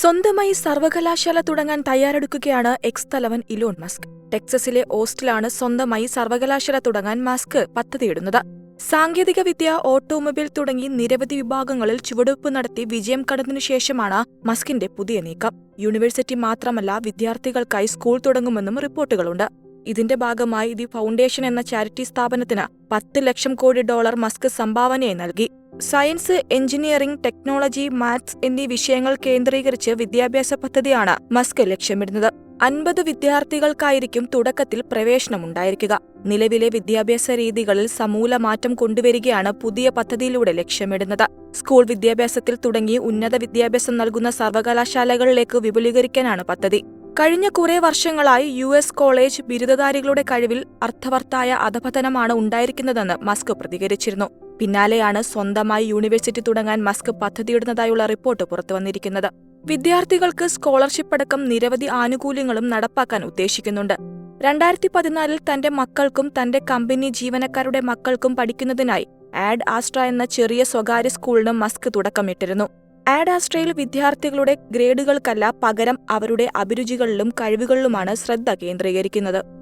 സ്വന്തമായി സർവകലാശാല തുടങ്ങാൻ തയ്യാറെടുക്കുകയാണ് എക്സ് തലവൻ ഇലോൺ മസ്ക്. ടെക്സസിലെ ഓസ്റ്റിലാണ് സ്വന്തമായി സർവകലാശാല തുടങ്ങാൻ മസ്ക് പദ്ധതിയിടുന്നത്. സാങ്കേതികവിദ്യ ഓട്ടോമൊബൈൽ തുടങ്ങി നിരവധി വിഭാഗങ്ങളിൽ ചുവടുവെപ്പ് നടത്തി വിജയം കടന്നതിനു ശേഷമാണ് മസ്കിന്റെ പുതിയ നീക്കം. യൂണിവേഴ്സിറ്റി മാത്രമല്ല വിദ്യാർത്ഥികൾക്കായി സ്കൂൾ തുടങ്ങുമെന്നും റിപ്പോർട്ടുകളുണ്ട്. ഇതിന്റെ ഭാഗമായി ദി ഫൗണ്ടേഷൻ എന്ന ചാരിറ്റി സ്ഥാപനത്തിന് പത്ത് ലക്ഷം കോടി ഡോളർ മസ്ക് സംഭാവനയായി നൽകി. സയൻസ് എഞ്ചിനീയറിംഗ് ടെക്നോളജി മാത്സ് എന്നീ വിഷയങ്ങൾ കേന്ദ്രീകരിച്ച് വിദ്യാഭ്യാസ പദ്ധതിയാണ് മസ്ക് ലക്ഷ്യമിടുന്നത്. അൻപത് വിദ്യാർത്ഥികൾക്കായിരിക്കും തുടക്കത്തിൽ പ്രവേശനമുണ്ടായിരിക്കുക. നിലവിലെ വിദ്യാഭ്യാസ രീതികളിൽ സമൂല മാറ്റം കൊണ്ടുവരികയാണ് പുതിയ പദ്ധതിയിലൂടെ ലക്ഷ്യമിടുന്നത്. സ്കൂൾ വിദ്യാഭ്യാസത്തിൽ തുടങ്ങി ഉന്നത വിദ്യാഭ്യാസം നൽകുന്ന സർവകലാശാലകളിലേക്ക് വിപുലീകരിക്കാനാണ് പദ്ധതി. കഴിഞ്ഞ കുറേ വർഷങ്ങളായി യു എസ് കോളേജ് ബിരുദധാരികളുടെ കഴിവിൽ അർത്ഥവർത്തായ അധപതനമാണ് ഉണ്ടായിരിക്കുന്നതെന്ന് മസ്ക് പ്രതികരിച്ചിരുന്നു. പിന്നാലെയാണ് സ്വന്തമായി യൂണിവേഴ്സിറ്റി തുടങ്ങാൻ മസ്ക് പദ്ധതിയിടുന്നതായുള്ള റിപ്പോർട്ട് പുറത്തുവന്നിരിക്കുന്നത് വിദ്യാർത്ഥികൾക്ക് സ്കോളർഷിപ്പ് അടക്കം നിരവധി ആനുകൂല്യങ്ങളും നടപ്പാക്കാൻ ഉദ്ദേശിക്കുന്നുണ്ട്. രണ്ടായിരത്തി പതിനാലിൽ തന്റെ മക്കൾക്കും തന്റെ കമ്പനി ജീവനക്കാരുടെ മക്കൾക്കും പഠിക്കുന്നതിനായി ആഡ് ആസ്ട്ര എന്ന ചെറിയ സ്വകാര്യ സ്കൂളിന് മസ്ക് തുടക്കമിട്ടിരുന്നു. ആഡ് ആസ്ട്രയിൽ വിദ്യാർത്ഥികളുടെ ഗ്രേഡുകൾക്കല്ല പകരം അവരുടെ അഭിരുചികളിലും കഴിവുകളിലുമാണ് ശ്രദ്ധ കേന്ദ്രീകരിക്കുന്നത്.